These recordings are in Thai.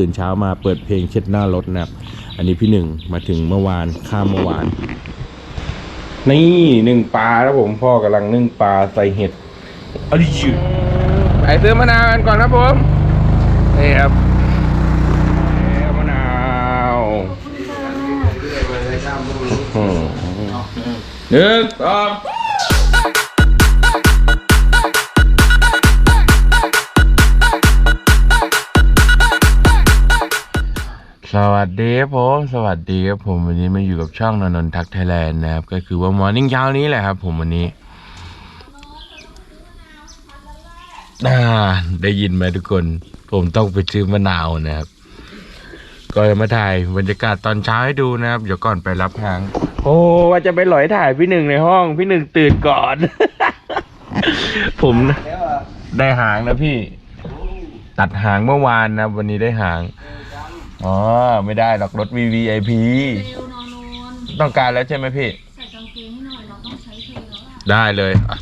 ตื่นเช้ามาเปิดเพลงเช็ดหน้ารถนะครับ อันนี้พี่หนึ่งมาถึงเมื่อวานข้ามเมื่อวาน นี่หนึ่งปลาแล้วผมพ่อกำลังนึ่งปลาใส่เห็ดอริจิไปซื้อมะนาวกันก่อนครับผมนี่ครับแล้วมะนาวอืมหนึ่งสอง สวัสดีครับผมสวัสดีครับผมวันนี้มาอยู่กับช่องนนนทักไทยแลนด์นะครับ ก็คือว่ามอร์นิ่งเช้านี้แหละครับผมวันนี้อ่าได้ยินไหมทุกคน ผมต้องไปซื้อมะนาวนะครับก็จะมาถ่ายบรรยากาศตอนเช้าให้ดูนะครับ เดี๋ยวก่อนไปรับหาง โอ้ว่าจะไปหลอยถ่ายพี่หนึ่งในห้อง พี่หนึ่งตื่นก่อน ผมได้หางนะพี่ ตัดหางเมื่อวานนะวันนี้ได้หาง อ๋อไม่ได้หรอกรถ VVIP เทลนอนนวลต้องการแล้วใช่ไหมพี่ ใส่กางเกงให้หน่อยเราต้องใช้เทลแล้วล่ะได้เลยอะ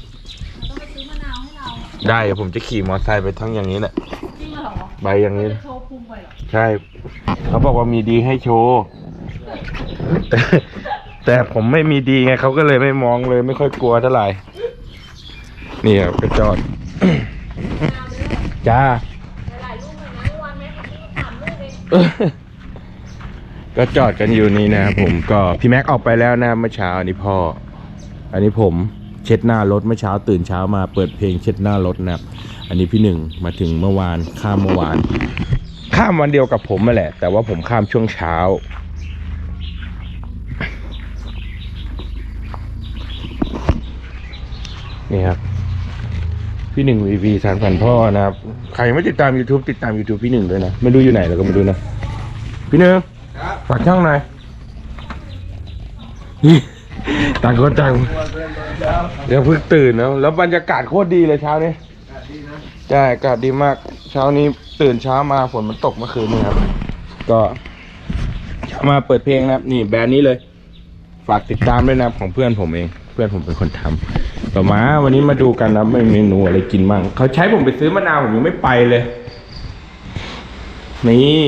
เราต้องไปซื้อมะนาวให้เราได้เดี๋ยวผมจะขี่มอเตอร์ไซค์ไปทั้งอย่างนี้แหละจริงเหรอใบอย่างนี้ จะโชว์พุงไปเหรอใช่ เขาบอกว่ามีดีให้โชว์ แต่แต่ผมไม่มีดีไงเขาก็เลยไม่มองเลยไม่ค่อยกลัวเท่าไหร่นี่ครับกระจอด จ้า ก็จอดกันอยู่นี่นะครับผมก็พี่แม็กออกไปแล้วนะเมื่อเช้าอันนี้พ่อ อันนี้ผมเช็ดหน้ารถเมื่อเช้าตื่นเช้ามาเปิดเพลงเช็ดหน้ารถนะครับ อันนี้พี่หนึ่งมาถึงเมื่อวานข้ามเมื่อวาน ข้ามวันเดียวกับผมมาแหละ แต่ว่าผมข้ามช่วงเช้า นี่ครับ พี่หนึ่งวีวีสารพันพ่อนะครับ ใครไม่ติดตาม YouTube ติดตาม YouTube พี่หนึ่งด้วยนะ ไม่รู้อยู่ไหนเราก็ไม่รู้นะ พี่หนึ่งฝากช่องหน่อยนี่ต่างคนต่างเดี๋ยวเพิ่งตื่นนะแล้วบรรยากาศโคตรดีเลยเช้านี้ใช่อากาศดีมาก เช้านี้ตื่นเช้ามาฝนมันตกเมื่อคืนนี่ครับ ก็เช้ามาเปิดเพลงนะครับ นี่แบรนด์นี้เลย ฝากติดตามด้วยนะครับของเพื่อนผมเอง เพื่อนผมเป็นคนทำต่อมาวันนี้มาดูกันนะไม่เมนูอะไรกินมั่งเขาใช้ผมไปซื้อมะนาวผมยังไม่ไปเลย นี่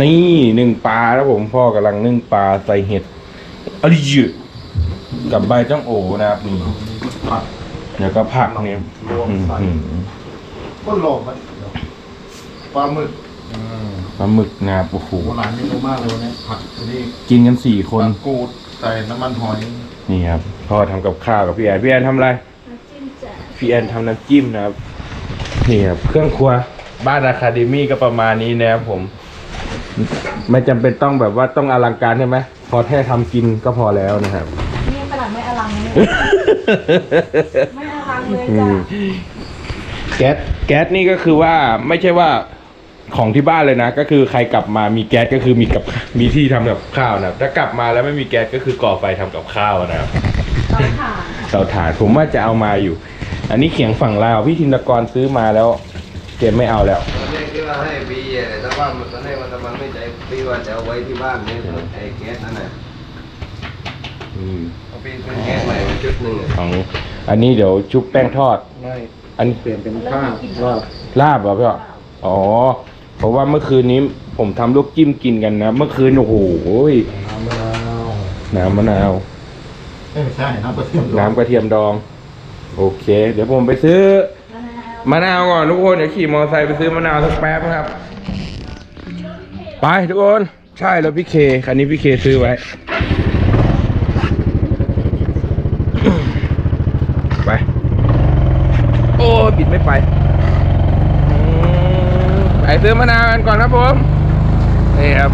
นี่หนึ่งปลาแล้วผมพ่อกำลังนึ่งปลาใส่เห็ดอริจิกับใบจ้องโอนะครับนี่เดี๋ยวก็ผักเนี่ยรวมใส่อืมก็หลอกมันปลาหมึก ปลาหมึกนะครับโอ้โหโบราณเมนูมากเลยวันนี้ผัดอันนี้กินกันสี่คปนลากูดใส่น้ำมันหอยนี่ครับพ่อทำกับข้าวกับพี่แอนพี่แอนทำอะไรน้ำจิ้มแจ่วพี่แอนทำน้ำจิ้มนะครับนี่ครับเครื่องครัวบ้านอะคาเดมี่ก็ประมาณนี้นะครับผม ไม่จำเป็นต้องแบบว่าต้องอลังการใช่ไหมพอแค่ทำกินก็พอแล้วนะครับ นี่ขนาดไม่อลังเลยไม่อลังเลยอืจ้ะมแก๊สแก๊สนี่ก็คือว่าไม่ใช่ว่า ของที่บ้านเลยนะ ก็คือใครกลับมามีแก๊สก็คือมีกับมีที่ทำกับข้าวนะครับถ้ากลับมาแล้วไม่มีแก๊สก็คือก่อไฟทำกับข้าวนะครับเตาถ่านเตาถ่านผมว่าจะเอามาอยู่ อันนี้เขียงฝั่งลาวพี่ธินกรซื้อมาแล้วเกมไม่เอาแล้ว ตอนแรกที่ว่าให้ปีอะแต่ว่ามันตอนแรกมันมันไม่ใจปีว่าจะเอาไว้ที่บ้านเนี่ยไอ้แก๊สนั่นน่ะอืมเอาปีเป็นแก๊สใหม่มาชุดหนึ่งอะของอันนี้เดี๋ยวชุบแป้งทอด ไม่อันนี้เปลี่ยนเป็นข้าวรอบลาบเหรอพี่อ๋ออ๋อ เพราะว่าเมื่อคืนนี้ผมทำลูกจิ้มกินกันนะ เมื่อคืนโอ้โหน้ำมะนาวน้ำมะนาว เอ้ยไม่ใช่น้ำกระเทียมน้ำกระเทียมดอง โอเค เดี๋ยวผมไปซื้อมะนาวมะนาวก่อนทุกคนเดี๋ยวขี่มอเตอร์ไซค์ไปซื้อมะนาวสักแป๊บนะครับ ไปทุกคนใช่แล้วพี่เคคันนี้พี่เคซื้อไว้ ไป โอ้บิดไม่ไปอืมไป ซื้อมะนาวกันก่อนครับผมนี่ครับ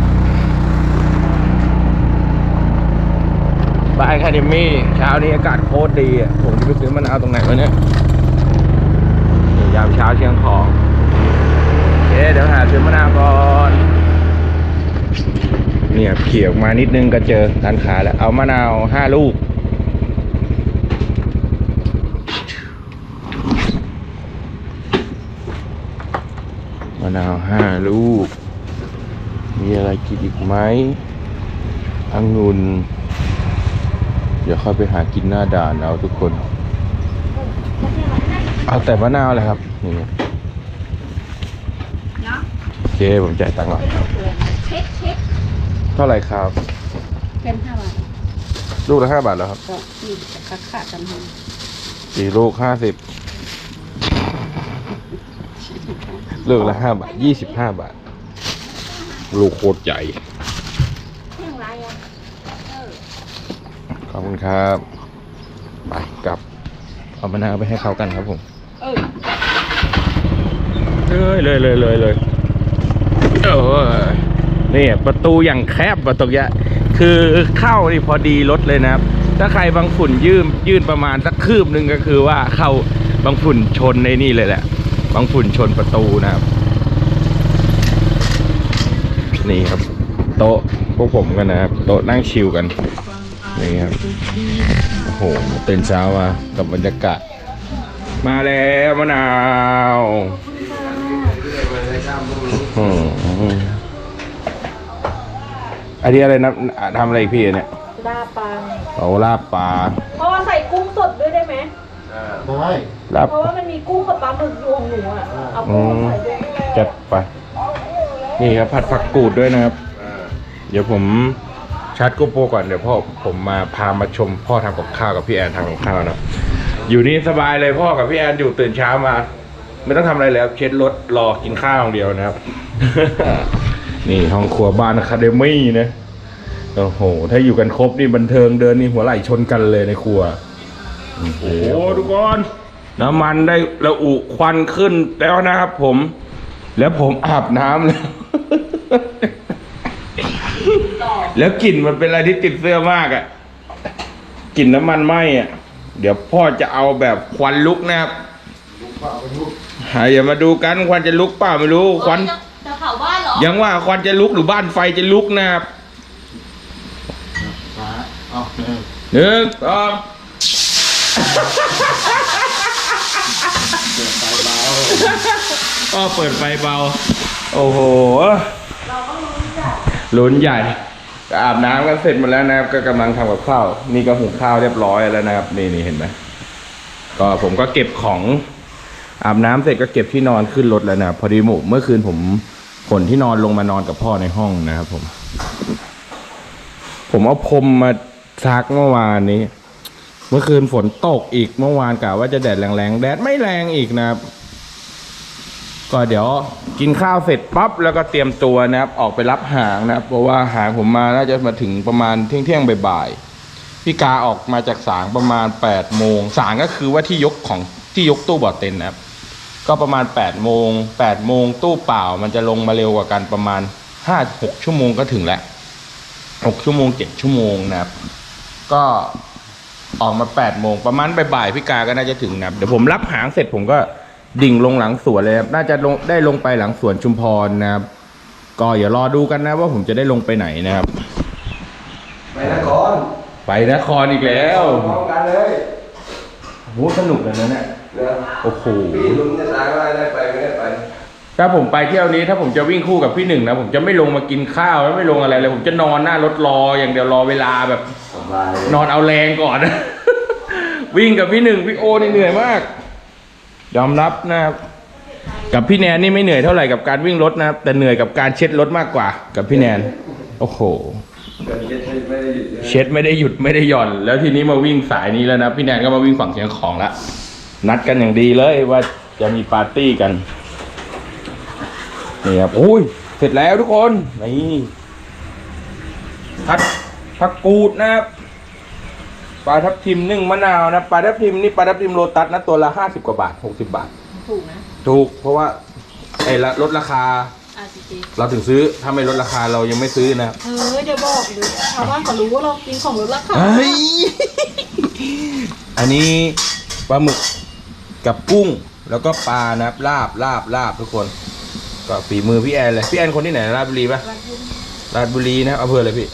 บายคาเดมี่เช้านี้อากาศโคตรดีอะผมจะไปซื้อมะนาวตรงไหนวะเนี่ยยามเช้าเชียงของโอเคเดี๋ยวหาซื้อมะนาวก่อนเนี่ยเขี่ยออกมานิดนึงก็เจอร้านค้าแล้วเอามะนาวห้าลูก มะนาวห้าลูก มีอะไรกินอีกไหมองุ่นเดี๋ยวค่อยไปหากินหน้าด่านเอาทุกคน เอาแต่มะนาวเลยครับ นี่เนาะไปเคผมจ่ายตังค์ก่อนเช็คเช็คเท่าไหร่ครับ เป็นห้าบาทลูกละห้าบาทแล้วครับก็ที่ขาขาดกันให้สี่ลูกห้าสิบ ลูกละห้าบาทยี่สิบห้าบาท ลูกโคตรใหญ่ขอบคุณครับ ไปกลับ เอามะนาวไปให้เขากันครับผมเอ้ยเลยเลยเลยเลยเลยเออนี่ประตูอย่างแคบประตูเนี้ยคือเข้านี่พอดีรถเลยนะครับ ถ้าใครบางฝุ่นยื่นยื่นประมาณสักคืบหนึ่งก็คือว่าเข้าบางฝุ่นชนในนี่เลยแหละ บางฝุ่นชนประตูนะครับ นี่ครับ โต๊ะพวกผมกันนะครับ โต๊ะนั่งชิลกัน นี่ครับโอ้โหตื่นเช้ามากับบรรยากาศ มาแล้วมะนาวอืมอันนี้อะไรนะอะทำอะไรอีกพี่เนี่ยลาปังเอาลาบปลาเพราะว่าใส่กุ้งสดด้วยได้ไหม ได้ลาบเพราะว่ามันมีกุ้งกับปลาหมึกรวมหนูอะเอากุ้งใส่ด้วยจัดไป นี่ครับผัดผักกูดด้วยนะครับ เดี๋ยวผมชาร์จโกโปรก่อนเดี๋ยวพ่อผมมาพามาชมพ่อทำกับข้าวกับพี่แอนทำกับข้าวนะอยู่นี่สบายเลยพ่อกับพี่แอนอยู่ตื่นเช้ามา ไม่ต้องทำอะไรแล้ว เช็ดรถรอกินข้าวอย่างเดียวนะครับ นี่ห้องครัวบ้านอะคาเดมี่นะโอ้โห ถ้าอยู่กันครบนี่บันเทิงเดินนี่หัวไหล่ชนกันเลยในครัว โอ้โหทุกคนน้ำมันได้ระอุควันขึ้นแล้วนะครับผม แล้วผมอาบน้ำแล้ว แล้วกลิ่นมันเป็นอะไรที่ติดเสื้อมากอะ่ะกลิ่นน้ำมันไหม้อะ่ะ เดี๋ยวพ่อจะเอาแบบควันลุกนะครับอะอย่ามาดูกันควันจะลุกเปล่าไม่รู้ควัน จะเผาบ้านเหรอ ยังว่าควันจะลุกหรือบ้านไฟจะลุกนะครับฟ้าเอาเนี่ยหนึ่งสอง ก็เปิดไฟเบา โอ้โหลุ้นใหญ่ อาบน้ำกันเสร็จหมดแล้วนะครับ ก็กำลังทำกับข้าว นี่ก็หุงข้าวเรียบร้อยแล้วนะครับ นี่นี่เห็นไหม ก็ผมก็เก็บของ อาบน้ำเสร็จก็เก็บที่นอนขึ้นรถแล้วนะพอดีหมู่เมื่อคืนผมขนที่นอนลงมานอนกับพ่อในห้องนะครับผม ผมเอาพรมมาซักเมื่อวานนี้ เมื่อคืนฝนตกอีกเมื่อวานกะว่าจะแดดแรงๆ แดดไม่แรงอีกนะครับ ก็เดี๋ยวกินข้าวเสร็จปั๊บแล้วก็เตรียมตัวนะครับ ออกไปรับหางนะครับ เพราะว่าหางผมมาน่าจะมาถึงประมาณเที่ยงเที่ยงๆบ่ายๆพี่กาออกมาจากสางประมาณ8ปดโมงสางก็คือว่าที่ยกของที่ยกตู้บอเต็นนะครับ ก็ประมาณ8ปดโมงแปดโมงตู้เปล่า มันจะลงมาเร็วกว่ากันประมาณห้าหกชั่วโมงก็ถึงแล้วหกชั่วโมงเจ็ดชั่วโมงนะครับ ก็ ออกมาแปดโมงประมาณบ่ายๆพี่กาก็น่าจะถึงนะครับเดี๋ยวผมรับหางเสร็จผมก็ดิ่งลงหลังสวนเลยครับน่าจะลงได้ลงไปหลังสวนชุมพรนะครับ ก็อย่ารอดูกันนะว่าผมจะได้ลงไปไหนนะครับ ไปนครไปนครอีกแล้วพร้อมกันเลยโหสนุกเลยนะเนี่ยเนี่ยโอ้โหพี่ลุงจะสายว่าได้ไปไม่ได้ไป ถ้าผมไปเที่ยวนี้ถ้าผมจะวิ่งคู่กับพี่หนึ่งนะผมจะไม่ลงมากินข้าวแล้วไม่ลงอะไรเลย ผมจะนอนหน้ารถรออย่างเดียวรอเวลาแบบสบายนอนเอาแรงก่อน วิ่งกับพี่หนึ่งพี่โอนี่เหนื่อยมาก ยอมรับนะครับกับพี่แนนนี่ไม่เหนื่อยเท่าไหร่กับการวิ่งรถนะครับแต่เหนื่อยกับการเช็ดรถมากกว่า กับพี่แนน โอ้โหเกิดเย็นไม่ได้หยุดเลยเช็ดไม่ได้หยุดไม่ได้หย่อน แล้วทีนี้มาวิ่งสายนี้แล้วนะพี่แนนก็มาวิ่งฝั่งเชียงของละนัดกันอย่างดีเลยว่าจะมีปาร์ตี้กัน นี่ครับโอ้ยเสร็จแล้วทุกคนนี่ผัดผักกูดนะครับปลาทับทิมนึ่งมะนาวนะปลาทับทิมนี่ปลาทับทิมโลตัสนะตัวละห้าสิบกว่าบาทหกสิบาท ถูกนะ ถูกเพราะว่าไอ้ละลดราคาอาจีจีเราถึงซื้อถ้าไม่ลดราคาเรายังไม่ซื้อนะครับเออเดี๋ยวบอกเลยชาวบ้านเขารู้ว่าเรากินของลดราคาเฮ้ยอันนี้ปลาหมึกกับกุ้งแล้วก็ปลานะครับลาบลาบลาบทุกคน ก็ฝีมือพี่แอนเลยพี่แอนคนที่ไหนราชบุรีปะราชบุรีนะอำเภออะไรพี่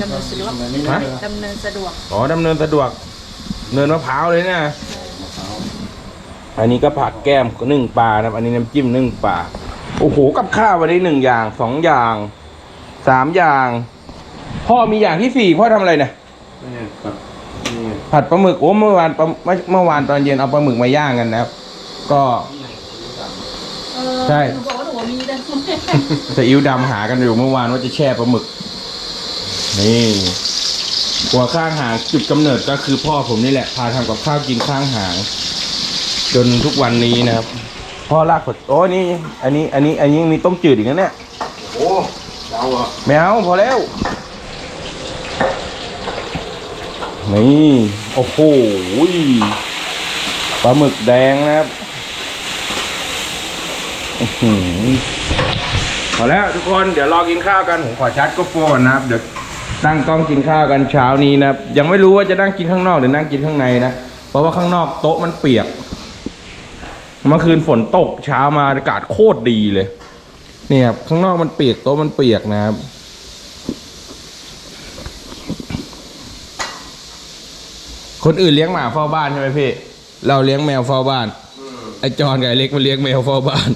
ดำเนินสะดวกอันนี้ไม่ฮะเป็นไรดำเนินสะดวกอ๋อดำเนินสะดวก เนินมะพร้าวเลยนะอันนี้ก็ผัดแก้มนึ่งปลานะครับ อันนี้น้ำจิ้มนึ่งปลาโอ้โหกับข้าววันนี้หนึ่งอย่างสองอย่างสามอย่าง พ่อมีอย่างที่สี่พ่อทำอะไรเนี่ยนี่ครับนี่ผัดปลาหมึกโอ้เมื่อวานปลาเมื่อเมื่อวานตอนเย็นเอาปลาหมึกมาย่างกันนะครับ ก็เออใช่ หนูบอกว่าหนูมีแต่ซีอิ๊วดำหากันอยู่เมื่อวานว่าจะแช่ปลาหมึก นี่ หัวข้างหางจุดกำเนิดก็คือพ่อผมนี่แหละพาทำกับข้าวกินข้างหาง จนทุกวันนี้นะครับ พ่อลากผดโอ้นี่ อันนี้ อันนี้ อันนี้มีต้มจืดอีกนะเนี่ย โอ้เราอะแมวพอแล้ว นี่ โอ้โหปลาหมึกแดงนะครับอื้อหือ พอแล้วทุกคนเดี๋ยวรอกินข้าวกันผมขอชัดก็โฟนนะครับเดี๋ยวตั้งกล้องกินข้าวกันเช้านี้นะครับยังไม่รู้ว่าจะนั่งกินข้างนอกหรือนั่งกินข้างในนะเพราะว่าข้างนอกโต๊ะมันเปียกเมื่อคืนฝนตกเช้ามาอากาศโคตรดีเลยเนี่ยครับข้างนอกมันเปียกโต๊ะมันเปียกนะครับคนอื่นเลี้ยงหมาเฝ้าบ้านใช่ไหมพี่ เราเลี้ยงแมวเฝ้าบ้านไอจอนกับไอเล็กมันเลี้ยงแมวเฝ้าบ้าน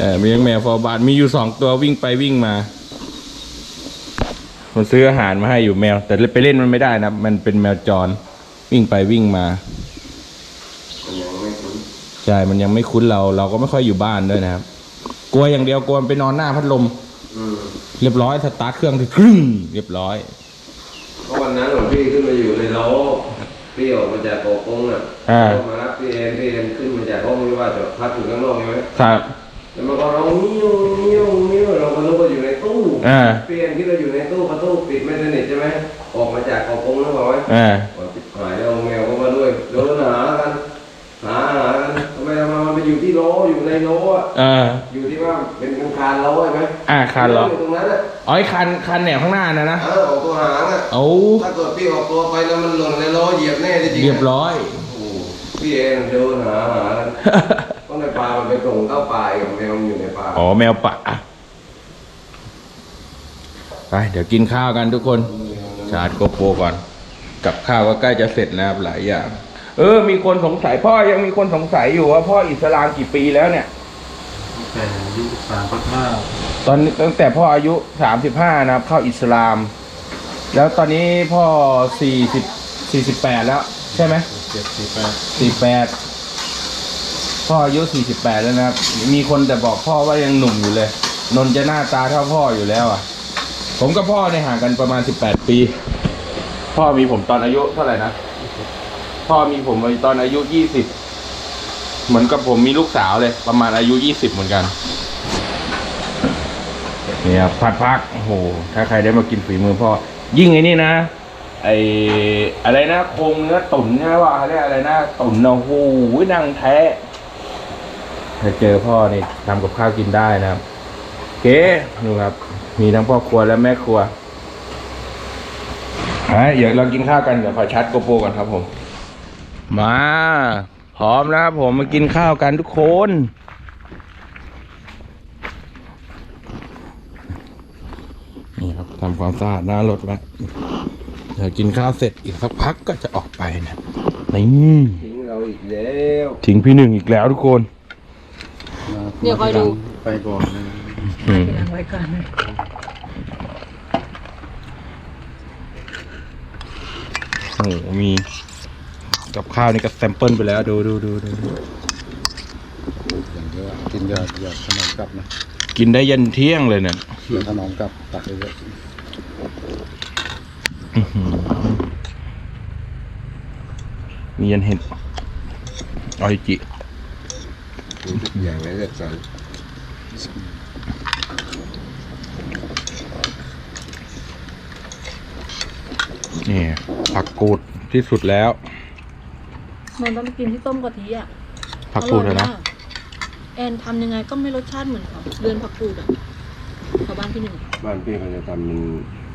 เออมีเลี้ยงแมวเฝ้าบ้านมีอยู่สองตัววิ่งไปวิ่งมาผมซื้ออาหารมาให้อยู่แมว แต่ไปเล่นมันไม่ได้นะ มันเป็นแมวจร วิ่งไปวิ่งมามันยังไม่คุ้นใช่มันยังไม่คุ้นเรา เราก็ไม่ค่อยอยู่บ้านด้วยนะครับ กลัวอย่างเดียวกลัวมันไปนอนหน้าพัดลมอืมเรียบร้อยสตาร์ทเครื่องที่ครึ่งเรียบร้อยเพราะวันนั้นหลวงพี่ขึ้นมาอยู่ในโลพี่ออกมาจากโกกงอะอ่ามารับ พี่เอ็นพี่เอ็นขึ้นมาจากห้องไม่ว่าจะพักอยู่ข้างนอกใช่ไหมครับแล้วมันก็ร้องมิ้วมิ้วมิ้วเราก็นึกว่าอยู่ในตู้อ่าพี่เอ็นที่เราอยู่ในตู้ประตูปิดไม่สนิทใช่ไหมออกมาจากโกกงนึกว่าไหมอ่าว่าปิดหายแล้วแมวก็มาด้วยเดินหากันหาหากันทำไมทำไมมันไปอยู่ที่โลอยู่ในโลอะอ่าอยู่ที่ว่าเป็นคานโลใช่ไหมอ่าคานเหรออยู่ตรงนั้นอะอ๋อไอ้คันคันแหนวข้างหน้านะนะเออออกตัวหางอะเอาถ้าเกิดพี่ออกตัวไปแล้วมันหล่นในโลเหยียบแน่จริงๆเรียบร้อยโอ้โห พี่เองเดินหาหากันต้องในป่ามันไปส่งเข้าป่าอีกับแมวมันอยู่ในป่าอ๋อแมวป่าไปเดี๋ยวกินข้าวกันทุกคน ชาร์จโกโปรก่อน กับข้าวก็ใกล้จะเสร็จนะครับหลายอย่าง เออ มีคนสงสัยพ่อยังมีคนสงสัยอยู่ว่าพ่ออิสลามกี่ปีแล้วเนี่ยแต่อายุสามสิบห้าตอนตั้งแต่พ่ออายุสามสิบห้านะครับเข้าอิสลาม แล้วตอนนี้พ่อสี่สิบสี่สิบแปดแล้ว ใช่ไหมเจ็ดสิบแปดสี่แปดพ่ออายุสี่สิบแปดแล้วนะครับ มีคนแต่บอกพ่อว่ายังหนุ่มอยู่เลย นนท์จะหน้าตาเท่าพ่ออยู่แล้วอะ ผมกับพ่อเนี่ยห่างกันประมาณสิบแปดปี พ่อมีผมตอนอายุเท่าไหร่นะ พ่อมีผมตอนอายุยี่สิบ เหมือนกับผมมีลูกสาวเลย ประมาณอายุยี่สิบเหมือนกัน เนี่ยครับผัดพัก โอ้โห ถ้าใครได้มากินฝีมือพ่อ ยิ่งไอ้นี่นะ ไออะไรนะโครงเนื้อตุ๋นใช่ไหมว่าเขาเรียกอะไรนะตุ๋นนะโอ้โหนังแท้ถ้าเจอพ่อนี่ทำกับข้าวกินได้นะครับเก๋ดูครับ มีทั้งพ่อครัวและแม่ครัวอะเดี๋ยวเรากินข้าวกันเดี๋ยวขอชัดโกโปรก่อนครับผม มาพร้อมแล้วครับผมมากินข้าวกันทุกคนนี่ครับทำความสะอาดหน้ารถไว้ เดี๋ยวกินข้าวเสร็จอีกสักพักก็จะออกไปนะนี่ทิ้งเราอีกแล้วทิ้งพี่หนึ่งอีกแล้วทุกคนเดี๋ยวคอยดู ไปก่อนนะอืมไว้ก่อนโอ้โหมีกับข้าวนี่ก็แซมเปิลไปแล้วดูดูดูดูอย่างเยอะกินเยอะเยอะขนมกลับนะ กินได้ยันเที่ยงเลยเนี่ยเดี๋ยวขนมกลับตักเยอะอื้อหือ มียันเห็ดออริจิอย่างไรเลือกสรรนี่ผักกูดที่สุดแล้วนนท์ต้องไปกินที่ต้มกะทิอะผักกูดอร่อยอะนะมากแอนทำยังไงก็ไม่รสชาติเหมือนเขาเรือนผักกูดอะชาวบ้านพี่หนึ่งบ้านพี่เขาจะทำมันท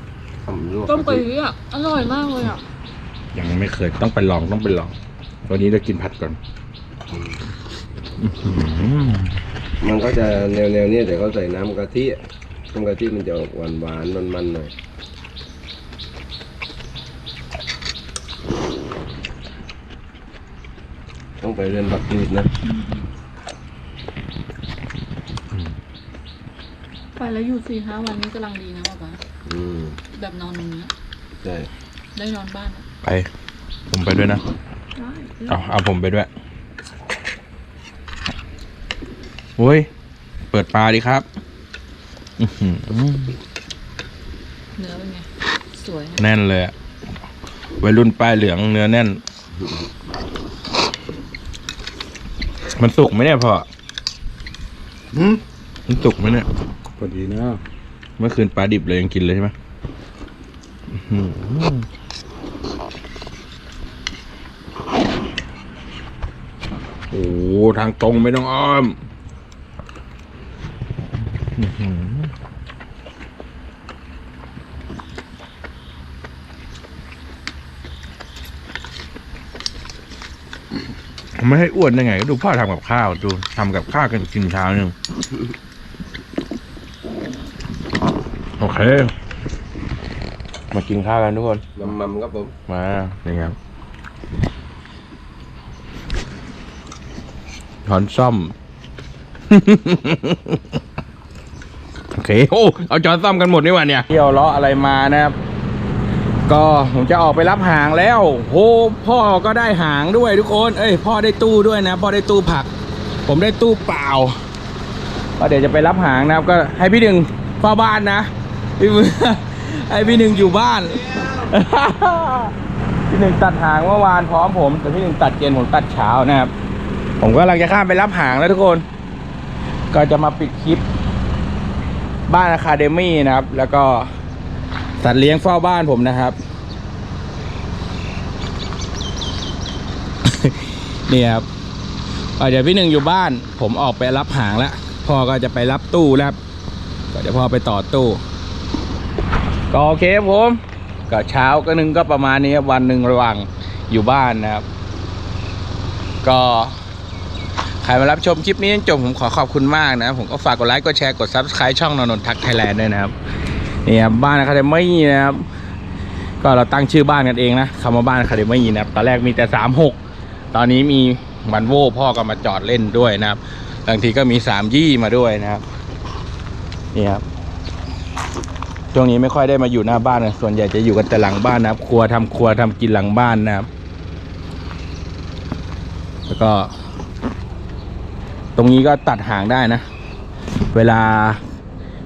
ำลวกต้มกะทิอะอร่อยมากเลยอะยังไม่เคยต้องไปลองต้องไปลอง วันนี้จะกินผัดก่อนอื้อหือมันก็จะแนวแนวๆเนี้ยแต่เขาใส่น้ำกะทิอะน้ำกะทิมันจะหวานหวานมันมันๆหน่อยต้องไปเรียนบักกรีดนะ ไปแล้วอยู่สี่ห้าวันนี้กำลังดีนะป๊าป๊าอืมแบบนอนตรงเนี้ยใช่ได้นอนบ้านอะไป ผมไปด้วยนะ ได้เอาเอาผมไปด้วยโอ้ย เปิดปลาดิครับอื้อหือเนื้อเป็นไง สวยนะแน่นเลยอะวัยรุ่นปลายเหลืองเนื้อแน่น มันสุกไหมเนี่ยพ่อหืมมันสุกไหมเนี่ย พอดีนะเมื่อคืนปลาดิบเลยยังกินเลยใช่ไหมโอ้ทางตรงไม่ต้องอ้อมไม่ให้อ้วนได้ไง ก็ดูพ่อทำกับข้าวดูทำกับข้าวกันกินเช้านึง โอเค มากินข้าวกันทุกคนมัมมัมครับผมมานี่ครับช้อนซ่อม โอเคโอ้เอาช้อนซ่อมกันหมดนี่หว่าเนี่ยเที่ยวล้ออะไรมานะครับ ก็ผมจะออกไปรับหางแล้วโหพ่อก็ได้หางด้วยทุกคน เอ้ยพ่อได้ตู้ด้วยนะ พ่อได้ตู้ผัก ผมได้ตู้เปล่าก็เดี๋ยวจะไปรับหางนะครับ ก็ให้พี่หนึ่งเฝ้าบ้านนะ พี่มือให้พี่หนึ่งอยู่บ้าน พี่หนึ่งตัดหางเมื่อวานพร้อมผม แต่พี่หนึ่งตัดเย็นผมตัดเช้านะครับ ผมก็กำลังจะข้ามไปรับหางแล้วทุกคน ก็จะมาปิดคลิป บ้านอะคาเดมี่นะครับ แล้วก็สัตว์เลี้ยงเฝ้าบ้านผมนะครับเนี่ยครับเดี๋ยวพี่หนึ่งอยู่บ้าน ผมออกไปรับหางแล้วพ่อก็จะไปรับตู้แล้วก็เดี๋ยวพ่อไปต่อตู้ ก็โอเคครับผมก็เช้าก็นึงก็ประมาณนี้วันหนึ่งระหว่างอยู่บ้านนะครับ ก็ใครมารับชมคลิปนี้จนจบผมขอขอบคุณมากนะผมก็ฝากกดไลค์กดแชร์กด subscribe ช่องนนนทักไทยแลนด์ด้วยนะครับนี่ครับบ้านอะคาเดมี่นะครับ ก็เราตั้งชื่อบ้านกันเองนะคำว่าบ้านอะคาเดมี่นะครับตอนแรกมีแต่สามหกตอนนี้มีมันโวพ่อก็มาจอดเล่นด้วยนะครับบางทีก็มีสามยี่มาด้วยนะครับนี่ครับ ช่วงนี้ไม่ค่อยได้มาอยู่หน้าบ้านนะส่วนใหญ่จะอยู่กันแต่หลังบ้านนะครับ ครัวทำครัวทำกินหลังบ้านนะครับ แล้วก็ ตรงนี้ก็ตัดหางได้นะ เวลา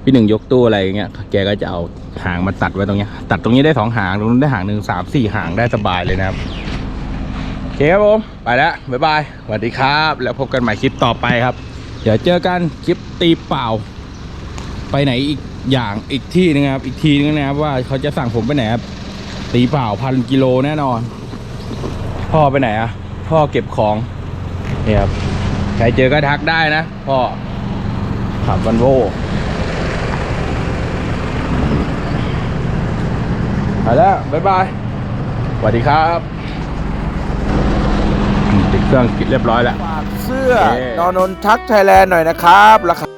พี่หนึ่งยกตู้อะไรอย่างเงี้ย แกก็จะเอาหางมาตัดไว้ตรงเนี้ย ตัดตรงนี้ได้สองหาง ตรงนู้นได้หางหนึ่งสามสี่หางได้สบายเลยนะครับโอเคครับผม ไปแล้ว บ๊ายบาย สวัสดีครับ แล้วพบกันใหม่คลิปต่อไปครับ เดี๋ยวเจอกันคลิปตีเปล่า ไปไหนอีก อย่างอีกที่นึงครับ อีกทีนึงนะครับว่าเขาจะสั่งผมไปไหนครับตีเปล่าพันกิโลแน่นอน พ่อไปไหนอะพ่อเก็บของเนี่ยครับใครเจอก็ทักได้นะพ่อขับวันโวไปแล้วบ๊ายบายสวัสดีครับติดเครื่องกิดเรียบร้อยแล้วเสื้อโอเคนอนนทักไทยแลนด์หน่อยนะครับราคา